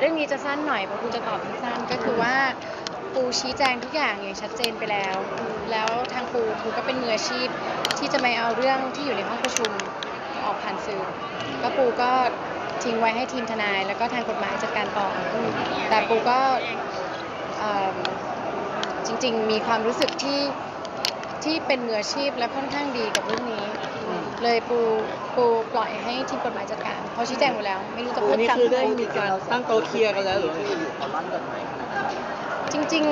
เรื่องนี้จะสั้นหน่อยเพราะปูจะตอบสั้นๆก็คือว่าปูชี้แจงทุกอย่างอย่างชัดเจนไปแล้ว แล้วทางปูปูก็เป็นมืออาชีพ ที่จะไม่เอาเรื่องที่อยู่ในห้องประชุมออกผ่านสื่อก็ปูก็ทิ้งไว้ให้ทีมทนาย แล้วก็ทางกฎหมายจัดการต่อแต่ปูก็จริง ๆ มีความรู้สึกที่ที่เป็นมืออาชีพและค่อนข้างดีกับเรื่องนี้ เลยปู ปูปล่อยให้ทีมกฎหมายจัดการเขาชี้แจงหมดแล้ว ไม่รู้จะพูอัดนนี้ซ้ำคือทำได้ไมมีการตั้งโต๊ะเคลียร์กันแล้วหรือว่าขอร้อนกฎหมายขนาดนั้นจริง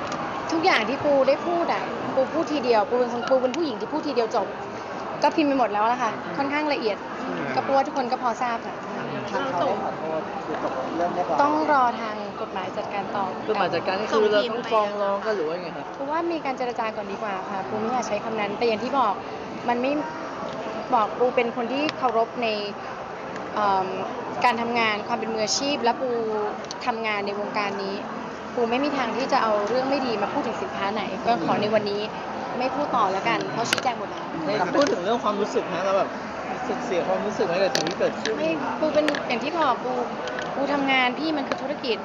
ๆทุกอย่างที่ปูได้พูดอะปูพูดทีเดียวปูเป็นคนปูเป็นผู้หญิงที่พูดทีเดียวจบ ก็พิมพ์ไปหมดแล้วละค่ะ ค่อนข้างละเอียดก็ปูว่าทุกคนก็พอทราบค่ะทางเขาได้ขอโทษคือจบเรื่องเรียบร้อยต้องรอทางกฎหมายจัดการต่อกฎหมายจัดการนี่คือเราต้องฟ้องร้องกันหรือว่าไงครับปูว่ามีการเจรจาก่อนดีกว่าค่ะปูไม่อยากใช้คำนั้นแต่อย่างที่บอกมันไม่ บอกปูเป็นคนที่เคารพในเอิ่มการทำงานความเป็นมืออาชีพ และปูทำงานในวงการนี้ปูไม่มีทางที่จะเอาเรื่องไม่ดีมาพูดถึงสินค้าไหน ก็ขอในวันนี้ไม่พูดต่อแล้วกันเพราะชี้แจงหมดแล้วพูดถึงเรื่องความรู้สึกนะเราแบบรู้สึกเสียความรู้สึกไหมกับสิ่งที่เกิดขึ้นไม่ปูเป็นอย่างที่บอกปูปูทำงานพี่มันคือธุรกิจ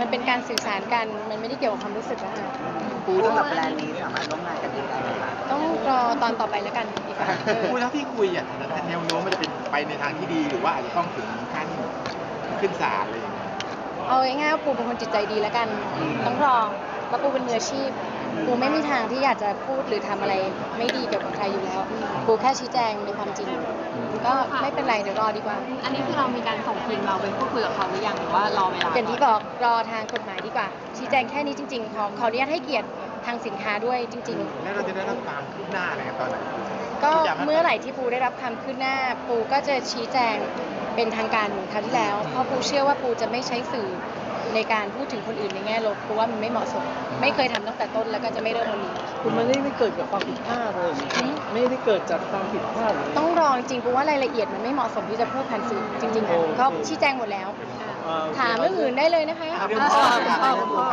มันเป็นการสื่อสารกัน มันไม่ได้เกี่ยวกับความรู้สึกแล้วค่ะปูสำหรับแบรนด์นี้สามารถร่วมงานกันได้ไหมคะต้องรอตอนต่อไปแล้วกันดีกว่าเออ พูดแล้วที่คุยอะแนวโน้มมันจะเป็นไปในทางที่ดีหรือว่าอาจจะต้องถึงขั้นขึ้นศาลอะไรอย่างเงี้ย เอาง่ายๆว่าปูเป็นคนจิตใจดีแล้วกัน ต้องรอแล้วปูเป็นมืออาชีพ ปูไม่มีทางที่อยากจะพูดหรือทำอะไรไม่ดีเกี่ยวกับใครอยู่แล้วปูแค่ชี้แจงในความจริง ก็ไม่เป็นไรเดี๋ยวรอดีกว่า อันนี้คือเรามีการส่งทีมเราไปพูดคุยกับเขาหรือยังหรือว่ารอเวลาอย่างที่บอกรอทางกฎหมายดีกว่า ชี้แจงแค่นี้จริงๆขอขออนุญาตให้เกียรติทางสินค้าด้วยจริงแล้วเราจะได้รับความคืบหน้าอะไรกันตอนไหนๆก็เมื่อไหร่ที่ปูได้รับความคืบหน้า ปูก็จะชี้แจงเป็นทางการเหมือนคราวที่แล้ว เพราะปูเชื่อว่าปูจะไม่ใช้สื่อ ในการพูดถึงคนอื่นในแง่ลบเพราะว่ามันไม่เหมาะสม ไม่เคยทำตั้งแต่ต้นแล้วก็จะไม่เริ่มวันนี้ คุณมันไม่ได้เกิดจากความผิดพลาดเลย ไม่ได้เกิดจากความผิดพลาดหรือต้องรอจริงๆเพราะว่ารายละเอียดมันไม่เหมาะสมที่จะพูดผ่านสื่อจริงๆโอค่ะเคเขาชี้แจงหมดแล้วอ่ถามเรื่องอื่นได้เลยนะคะอะอ่าเรื่องพ่อคุณพ่อคุณพ่อ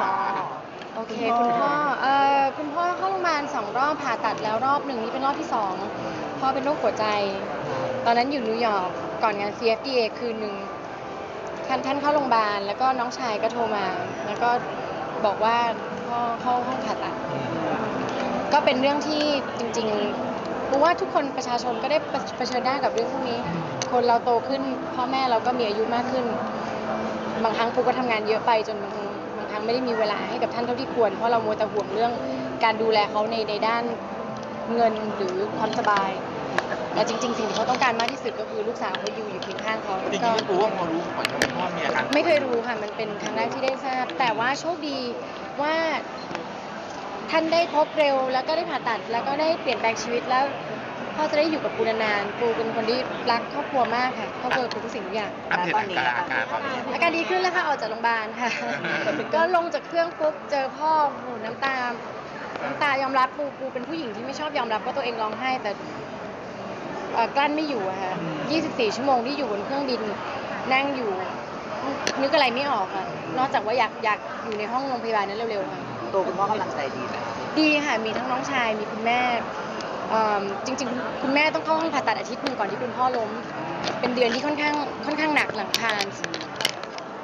โอเคคุณพ่อเอ่อคุณพ่อเข้าโรงพยาบาลสองรอบผ่าตัดแล้วรอบหนึ่งนี่เป็นรอบที่สองพ่อเป็นโรคหัวใจ ตอนนั้นอยู่นิวยอร์กก่อนงาน CFDA คืนหนึ่ง ท่านท่านเข้าโรงพยาบาล แล้วก็น้องชายก็โทรมา แล้วก็บอกว่าพ่อเข้าห้องผ่าตัด ก็เป็นเรื่องที่จริงๆปูว่าทุกคนประชาชนก็ได้เผชิญหน้ากับเรื่องพวกนี้ คนเราโตขึ้น พ่อแม่เราก็มีอายุมากขึ้น บางครั้งปูก็ทำงานเยอะไปจนบางบางครั้งไม่ได้มีเวลาให้กับท่านเท่าที่ควร เพราะเรามัวแต่ห่วงเรื่องการดูแลเขาในในด้านเงินหรือความสบาย แต่จริงๆ สิ่งที่เขาต้องการมากที่สุดก็คือลูกสาวเขาอยู่อยู่เคียงข้างเขาจริงก็ๆที่ปูว่าพอรู้ก่อนว่าคุณพ่อมีอาการป่วยไม่เคยรู้ค่ะ มันเป็นครั้งแรกที่ได้ทราบ แต่ว่าโชคดีว่าท่านได้พบเร็ว แล้วก็ได้ผ่าตัด แล้วก็ได้เปลี่ยนแปลงชีวิตแล้วพ่อจะได้อยู่กับปูนานๆปูเป็นคนที่รักครอบครัวมากค่ะครอบครัวคือทุกสิ่งทุกอย่าง อัปเดตอาการอาการตอนนี้ อาการดีขึ้นแล้วค่ะออกจากโรงพยาบาลค่ะ ก็ลงจากเครื่องปุ๊บเจอพ่อโอ้โหน้ำตาน้ำตายอมรับปูปูเป็นผู้หญิงที่ไม่ชอบยอมรับว่าตัวเองร้องไห้แต่ เอ่อกลั้นไม่อยู่อะค่ะ24 ชั่วโมงที่อยู่บนเครื่องบินนั่งอยู่ นึกอะไรไม่ออกอะนอกจากว่าอยากอยากอยู่ในห้องโรงพยาบาลนั้นเร็วๆค่ะ ตัวคุณพ่อกำลังใจดีไหมคะดีค่ะ มีทั้งน้องชาย มีคุณแม่เอิ่มจริงๆ คุณแม่ต้องเข้าห้องผ่าตัดอาทิตย์หนึ่งก่อนที่คุณพ่อล้ม เป็นเดือนที่ค่อนข้างค่อนข้างหนักหลังคาน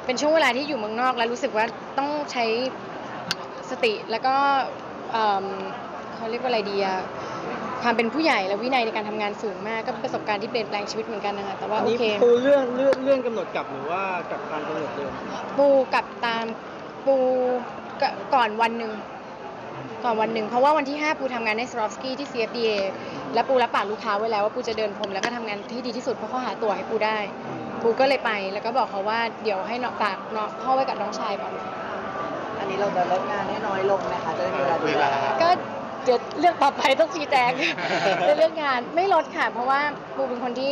เป็นช่วงเวลาที่อยู่เมืองนอก แล้วรู้สึกว่าต้องใช้สติแล้วก็เอิ่มเขาเรียกว่าอะไรดีอะ ความเป็นผู้ใหญ่และวินัยในการทำงานสูงมาก ก็เป็นประสบการณ์ที่เปลี่ยนแปลงชีวิตเหมือนกันนะคะแต่ว่าอันโอนี้เคปูเลื่อนเลื่อนเลื่อนกำหนดกลับหรือว่ากับการกำหนดเดิมปูกลับตามปูกก่อนวันหนึ่งก่อนวันหนึ่งเพราะว่าวันที่ 5 ปูทำงานในสโรฟสกี้ที่ CFDA และปูรับปากลูกค้าไว้แล้วว่าปูจะเดินพรมแล้วก็ทำงานที่ดีที่สุดเพราะเขาหาตั๋วให้ปูได้ ปูก็เลยไปแล้วก็บอกเขาว่าเดี๋ยวให้น้องฝากน้องพ่อไว้กับน้องชายก่อน อันนี้เราจะลดงานให้น้อยลงไหมคะจะได้มีเวลาดูแลก็ เดี๋ยวเรื่องต่อไปต้องชี้แจง ในเรื่องงานไม่ลดค่ะ เพราะว่าปูเป็นคนที่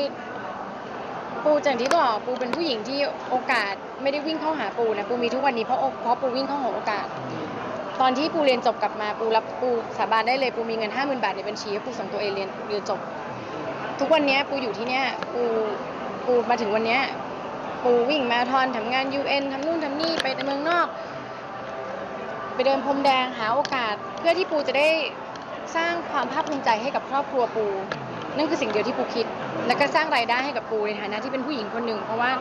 ปูอย่างที่บอกปูเป็นผู้หญิงที่โอกาสไม่ได้วิ่งเข้าหาปูนะปูมีทุกวันนี้เพราะเพราะปูวิ่งเข้าหาโอกาส ตอนที่ปูเรียนจบกลับมาปูรับปูสาบานได้เลยปูมีเงินห้าหมื่นบาทในบัญชีให้ปูส่งตัวเองเรียนเรียนจบ ทุกวันนี้ปูอยู่ที่เนี้ยปูปูมาถึงวันเนี้ยปูวิ่งมาราธอนทำงาน UN ทำนู่นทำนี่ไปในเมืองนอก ไปเดินพรมแดงหาโอกาส เพื่อที่ปูจะได้ สร้างความภาคภูมิใจให้กับครอบครัวปู นั่นคือสิ่งเดียวที่ปูคิด แล้วก็สร้างรายได้ให้กับปูในฐานะที่เป็นผู้หญิงคนหนึ่ง เพราะว่า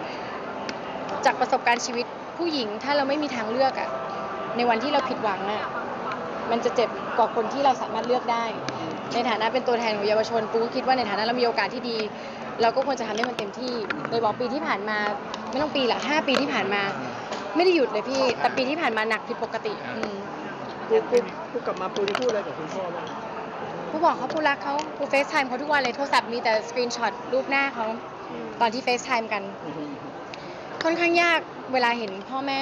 จากประสบการณ์ชีวิตผู้หญิงถ้าเราไม่มีทางเลือกอะในวันที่เราผิดหวังอะมันจะเจ็บกว่าคนที่เราสามารถเลือกได้ ในฐานะเป็นตัวแทนของเยาวชนปูก็คิดว่าในฐานะเรามีโอกาสที่ดี เราก็ควรจะทำให้มันเต็มที่เลยบอกปีที่ผ่านมา ไม่ต้องปีละห้าปีที่ผ่านมา ไม่ได้หยุดเลยพี่ แต่ปีที่ผ่านมาหนักผิดปกติ อืมปูปูปูกลับมาปูได้พูดอะไรกับคุณพ่อบ้างปูบอกเขาปูรักเขาปูเฟซไทม์เขาทุกวันเลยโทรศัพท์มีแต่สกรีนช็อตรูปหน้าเขาตอนที่เฟซไทม์กัน ค่อนข้างยากเวลาเห็นพ่อแม่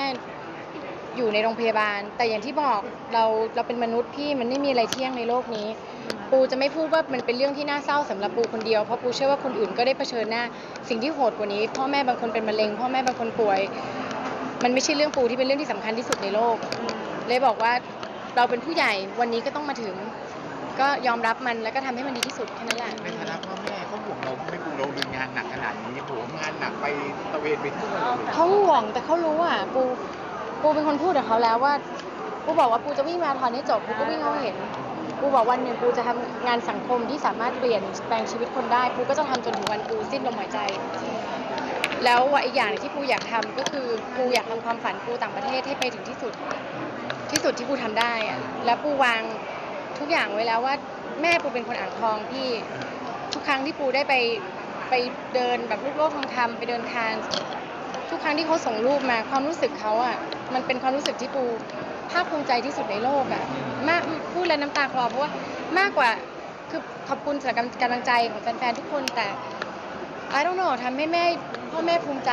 อยู่ในโรงพยาบาล แต่อย่างที่บอกเราเราเป็นมนุษย์พี่มันไม่มีอะไรเที่ยงในโลกนี้ ปูจะไม่พูดว่ามันเป็นเรื่องที่น่าเศร้าสำหรับปูคนเดียวเพราะปูเชื่อว่าคนอื่นก็ได้เผชิญหน้า สิ่งที่โหดกว่านี้ พ่อแม่บางคนเป็นมะเร็ง พ่อแม่บางคนป่วย มันไม่ใช่เรื่องปูที่เป็นเรื่องที่สำคัญที่สุดในโลก เลยบอกว่า เราเป็นผู้ใหญ่วันนี้ก็ต้องมาถึง ก็ยอมรับมันแล้วก็ทำให้มันดีที่สุดแค่นั้นแหละ ในฐานะพ่อแม่เขาห่วงเราไม่ปูเราดูงานหนักขนาดนี้โหงานหนักไปตะเวนไปทั่วเลยเขาห่วงแต่เขารู้อะปูปูเป็นคนพูดกับเขาแล้วว่าปูบอกว่าปูจะวิ่งมาราธอนให้จบปูก็วิ่งเขาให้เห็นปูบอกวันหนึ่งปูจะทำงานสังคมที่สามารถเปลี่ยนแปลงชีวิตคนได้ปูก็จะทำจนถึงวันปูสิ้นลมหายใจ แล้วอีกอย่างหนึ่งที่ปูอยากทำก็คือปูอยากทำความฝันปูต่างประเทศให้ไปถึงที่สุด ที่สุดที่ปูทำได้อะแล้วปูวางทุกอย่างไว้แล้วว่าแม่ปูเป็นคนอ่างทองพี่ทุกครั้งที่ปูได้ไปไปเดินแบบลูกโลกทองคำไปเดินคานทุกครั้งที่เขาส่งรูปมาความรู้สึกเขาอะมันเป็นความรู้สึกที่ปูภาคภูมิใจที่สุดในโลกอะมากพูดแล้วน้ำตาคลอเพราะว่ามากกว่าคือขอบคุณสำหรับกำลังใจของแฟนๆทุกคนแต่ I don't know ทำให้แม่พ่อแม่ภูมิใจ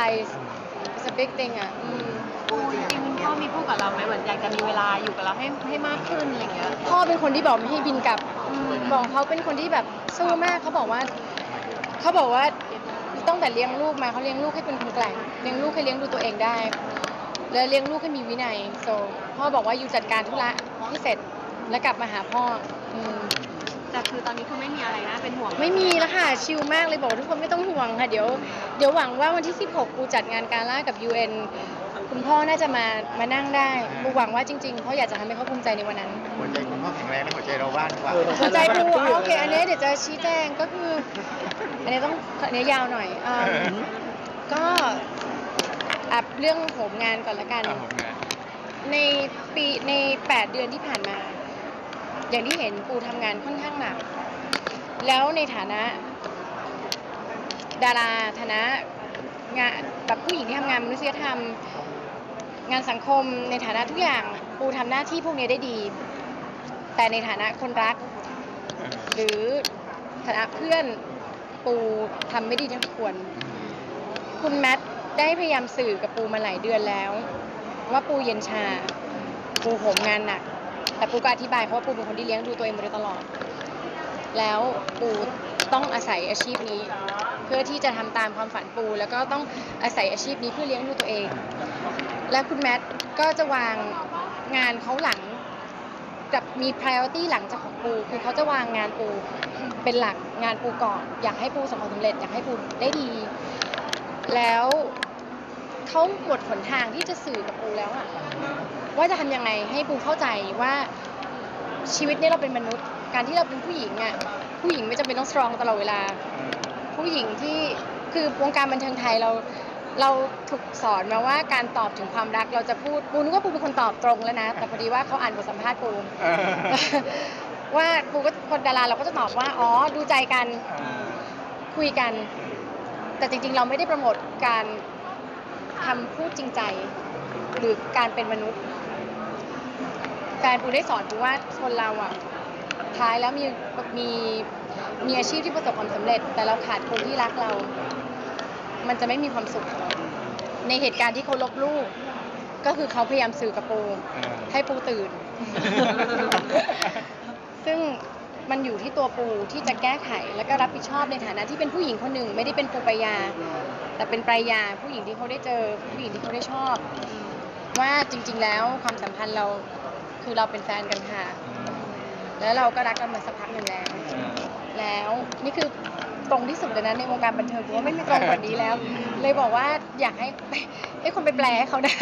it's a big thing อะปูจริง พ่อมีพูดกับเราไหมเหมือนอยากจะมีเวลาอยู่กับเราให้ให้มากขึ้นอะไรอย่างเงี้ยพ่อเป็นคนที่บอกไม่ให้บินกลับ บอกเขาเป็นคนที่แบบสู้มากเขาบอกว่าเขาบอกว่าตั้งแต่เลี้ยงลูกมาเขาเลี้ยงลูกให้เป็นคนแกร่งเลี้ยงลูกให้เลี้ยงดูตัวเองได้ แล้วเลี้ยงลูกให้มีวินัย so พ่อบอกว่าอยู่จัดการธุระให้เสร็จแล้วกลับมาหาพ่ออืมแต่คือตอนนี้คือไม่มีอะไรนะเป็นห่วงไม่มีแล้วค่ะชิลมากเลยบอกทุกคนไม่ต้องห่วงค่ะเดี๋ยวเดี๋ยวหวังว่าวันที่ 16 กูจัดงานการล่ากับ UN คุณพ่อน่าจะมามานั่งได้กูหวังว่าจริงๆเพราะอยากจะทำให้เขาภูมิใจในวันนั้น หัวใจคุณพ่อแข็งแรงและหัวใจเราว่างกว่าหัวใจปูอ๋อโอเค อันนี้เดี๋ยวจะชี้แจงก็คือ อันนี้ต้องอันนี้ยาวหน่อยอ่าก็อับเรื่องโหมงานก่อนละกัน เอาผมนะในปีใน 8 เดือนที่ผ่านมา อย่างที่เห็นปูทำงานค่อนข้างหนัก แล้วในฐานะ ดาราฐานะงานแบบผู้หญิงที่ทำงานมนุษยธรรม งานสังคมในฐานะทุกอย่างปูทำหน้าที่พวกนี้ได้ดี แต่ในฐานะคนรัก หรือฐานะเพื่อนปูทำไม่ดีเท่าที่ควร คุณแมทได้พยายามสื่อกับปูมาหลายเดือนแล้ว ว่าปูเย็นชา ปูโหมงานหนัก แต่ปูก็อธิบายเพราะว่าปูเป็นคนที่เลี้ยงดูตัวเองมาโดยตลอด แล้วปูต้องอาศัยอาชีพนี้ เพื่อที่จะทำตามความฝันปู แล้วก็ต้องอาศัยอาชีพนี้เพื่อเลี้ยงดูตัวเอง และคุณแมทก็จะวางงานเขาหลังกับมี priority หลังจากของปูคือเขาจะวางงานปูเป็นหลักงานปูก่อนอยากให้ปูประสบความสำเร็จอยากให้ปูได้ดี แล้วเขาหมดหนทางที่จะสื่อกับปูแล้วอะว่าจะทำยังไงให้ปูเข้าใจว่าชีวิตนี้เราเป็นมนุษย์ การที่เราเป็นผู้หญิงอะผู้หญิงไม่จำเป็นต้องสตรองตลอดเวลา ผู้หญิงที่คือวงการบันเทิงไทยเรา เราถูกสอนมาว่าการตอบถึงความรักเราจะพูดปูนึกว่าปูเป็นคนตอบตรงแล้วนะ แต่พอดีว่าเขาอ่านบทสัมภาษณ์ปูเออว่าปูก็คนดาราเราก็จะตอบว่าอ๋อดูใจกันคุยกัน แต่จริงๆ เราไม่ได้โปรโมทการทำพูดจริงใจ หรือการเป็นมนุษย์แฟนปูได้สอนปูว่าคนเราอะท้ายแล้วมีมีมีอาชีพที่ประสบความสำเร็จ แต่เราขาดคนที่รักเรา มันจะไม่มีความสุข ในเหตุการณ์ที่เขาลบลูก ก็คือเขาพยายามสื่อกับปู ให้ปูตื่น ซึ่งมันอยู่ที่ตัวปูที่จะแก้ไข แล้วก็รับผิดชอบในฐานะที่เป็นผู้หญิงคนหนึ่ง ไม่ได้เป็นปูปรายา แต่เป็นปรายาผู้หญิงที่เขาได้เจอ ผู้หญิงที่เขาได้ชอบ ว่าจริง ๆ แล้วความสัมพันธ์เราคือเราเป็นแฟนกันค่ะ แล้วเราก็รักกันมาสักพักหนึ่งแล้ว แล้วนี่คือ ตรงที่สุดเลยนะในวงการบันเทิงเพราะว่าไม่มีตรงกว่านี้แล้ว เลยบอกว่าอยากให้ให้คนไปแปลให้เขาได้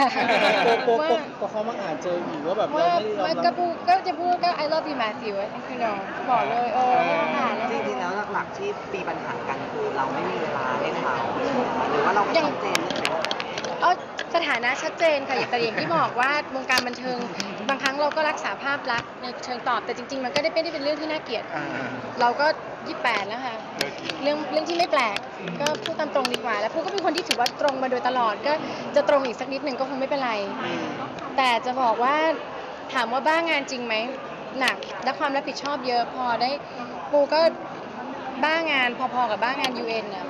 โปโปว่าโปพอเขามาอ่านเจออยู่ว่าแบบเราว่าไม่ได้ยอมมันรัก็บพูดก็จะพูดก็ I love you Matthew อะคือน้องบอกเลยเออให้เขาผ่านแล้วจริงๆแล้วหลักๆที่มีปัญหากันคือเราไม่มีเวลาให้เขาหรือว่าเราไม่ชัดเจนหรือว่าเอาสถานะชัดเจนค่ะแต่อย่างที่บอกว่าวงการบันเทิง บางครั้งเราก็รักษาภาพลักษณ์ในเชิงตอบ แต่จริง ๆ มันก็ได้ไม่ได้เป็นเรื่องที่น่าเกลียด อ่า เราก็ยี่แปดแล้วค่ะ เรื่องเรื่องที่ไม่แปลก ก็พูดตามตรงดีกว่า แล้วพูดก็เป็นคนที่ถือว่าตรงมาโดยตลอด ก็จะตรงอีกสักนิดหนึ่งก็คงไม่เป็นไร แต่จะบอกว่าถามว่าบ้างานจริงไหมหนักและความรับผิดชอบเยอะพอได้ปูก็บ้างานพอๆกับบ้างาน UN น่ะ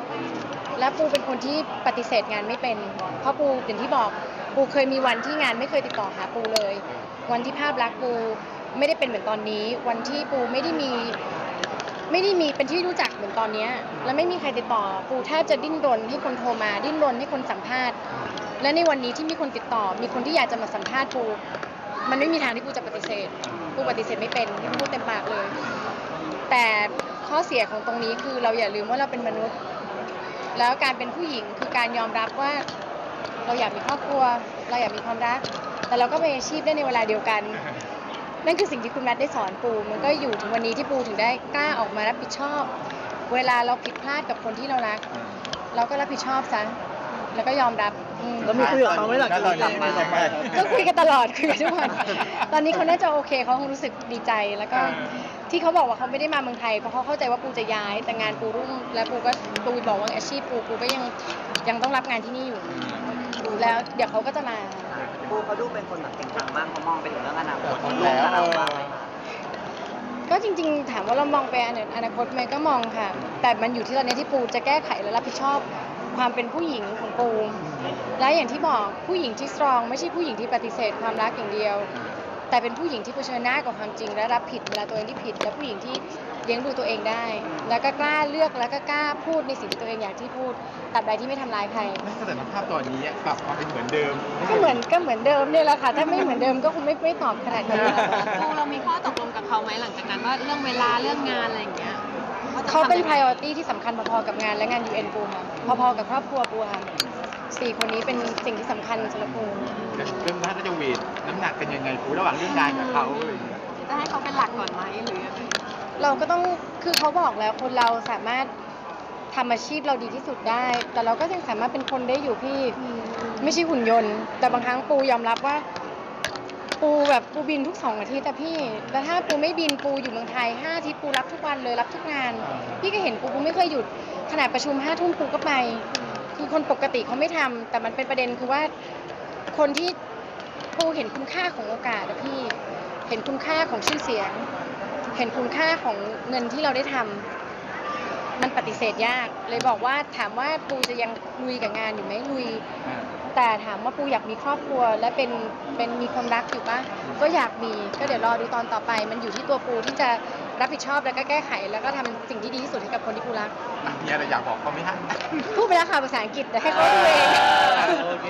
แล้วปูเป็นคนที่ปฏิเสธงานไม่เป็น เพราะปูอย่างที่บอกปูเคยมีวันที่งานไม่เคยติดต่อหาปูเลย วันที่ภาพลักษณ์ปูไม่ได้เป็นเหมือนตอนนี้ วันที่ปูไม่ได้มี ไม่ได้มีเป็นที่รู้จักเหมือนตอนเนี้ยแล้วไม่มีใครติดต่อ ปูแทบจะดิ้นรนให้คนโทรมา ดิ้นรนให้คนสัมภาษณ์ และในวันนี้ที่มีคนติดต่อ มีคนที่อยากจะมาสัมภาษณ์ปู มันไม่มีทางที่ปูจะปฏิเสธ ปูปฏิเสธไม่เป็นที่พูดเต็มปากเลย แต่ข้อเสียของตรงนี้คือเราอย่าลืมว่าเราเป็นมนุษย์ แล้วการเป็นผู้หญิงคือการยอมรับว่า เราอยากมีครอบครัว เราอยากมีความรัก แต่เราก็มีอาชีพได้ในเวลาเดียวกัน นั่นคือสิ่งที่คุณแมทได้สอนปู มันก็อยู่ถึงวันนี้ที่ปูถึงได้กล้าออกมารับผิดชอบ เวลาเราผิดพลาดกับคนที่เรารัก เราก็รับผิดชอบซะแล้วก็ยอมรับอืม แล้วมีคุยกับเขาไหมหลังจากนี้กลับมาครับก็คุยกันตลอดคุยกันทุกวัน ตอนนี้เขาน่าจะโอเคเขาคงรู้สึกดีใจแล้วก็ที่เขาบอกว่าเขาไม่ได้มาเมืองไทยเพราะเขาเข้าใจว่าปูจะย้าย แต่งานปูรุ่งและปูก็ปูบอกว่าอาชีพปูปูก็ยังยังต้องรับงานที่นี่อยู่ แล้วเดี๋ยวเขาก็จะมาูเขาดูเป็นคนแบบจริงจังมากเขามองไปถึงเรื่องอนาคตลูแล้กวกับเราบ้างไหมคะก็จริงๆ ถามว่าเรามองไปอนาคตไหมก็มองค่ะ แต่มันอยู่ที่ตอนนี้ที่ปูจะแก้ไขและรับผิดชอบความเป็นผู้หญิงของปูและอย่างที่บอกผู้หญิงที่สตรอง ไม่ใช่ผู้หญิงที่ปฏิเสธความรักอย่างเดียว แต่เป็นผู้หญิงที่เผชิญหน้ากับความจริง และรับผิดเวลาตัวเองที่ผิด และผู้หญิงที่เลี้ยงดูตัวเองได้ แล้วก็กล้าเลือกแล้วก็กล้าพูดในสิ่งที่ตัวเองอยากที่พูดตัดใดที่ไม่ทำร้ายใครในสถานภาพตอนนี้กลับมาเป็นเหมือนเดิมก็เหมือนก็เหมือนเดิมเนี่ยแหละค่ะ ถ้าไม่เหมือนเดิมก็คงไม่ไม่ตอบขนาดนี้ปูเรามีข้อตกลงกับเขาไหมหลังจากนั้นว่าเรื่องเวลาเรื่องงานอะไรอย่างเงี้ยว่จะเขาเป็น ทำยังไง priority ที่สำคัญพอๆกับงานและงาน UN ปูค่ะพอๆกับครอบครัวปูค่ะ สี่คนนี้เป็นสิ่งที่สำคัญสำหรับปูเรื่องนั้นจะเวทน้ำหนักกันยังไงคูระหว่างเรื่องงานกับเขาอะไรอย่างเงี้ยจะให้เขาเป็นหลักก่อนไหมหรือยังไงเราก็ต้องคือเขาบอกแล้วคนเราสามารถทำอาชีพเราดีที่สุดได้ แต่เราก็ยังสามารถเป็นคนได้อยู่พี่ ไม่ใช่หุ่นยนต์ แต่บางครั้งปูยอมรับว่า ปูแบบปูบินทุกสองอาทิตย์แต่พี่แต่ถ้าปูไม่บินปูอยู่เมืองไทยห้าอาทิตย์ปูรับทุกวันเลยรับทุกงาน พี่ก็เห็นปูปูไม่เคยหยุดขนาดประชุมห้าทุ่มปูก็ไป คือคนปกติเขาไม่ทำแต่มันเป็นประเด็นคือว่าคนที่ปูเห็นคุณค่าของโอกาสอะพี่เห็นคุณค่าของชื่อเสียง เห็นคุณค่าของเงินที่เราได้ทำมันปฏิเสธยาก เลยบอกว่าถามว่าปูจะยังลุยกับงานอยู่ไหมลุย แต่ถามว่าปูอยากมีครอบครัว และเป็นเป็นมีคนรักอยู่ปะก็อยากมีก็เดี๋ยวรอดูตอนต่อไป มันอยู่ที่ตัวปูที่จะ รับผิดชอบแล้วก็แก้ไข แล้วก็ทำสิ่งที่ดีที่สุดให้กับคนที่ปูรัก มีอะไรอยากบอกเขาไหมฮะ พูดไปแล้วค่ะภาษาอังกฤษแต่ให้เขาดูเอง โอเค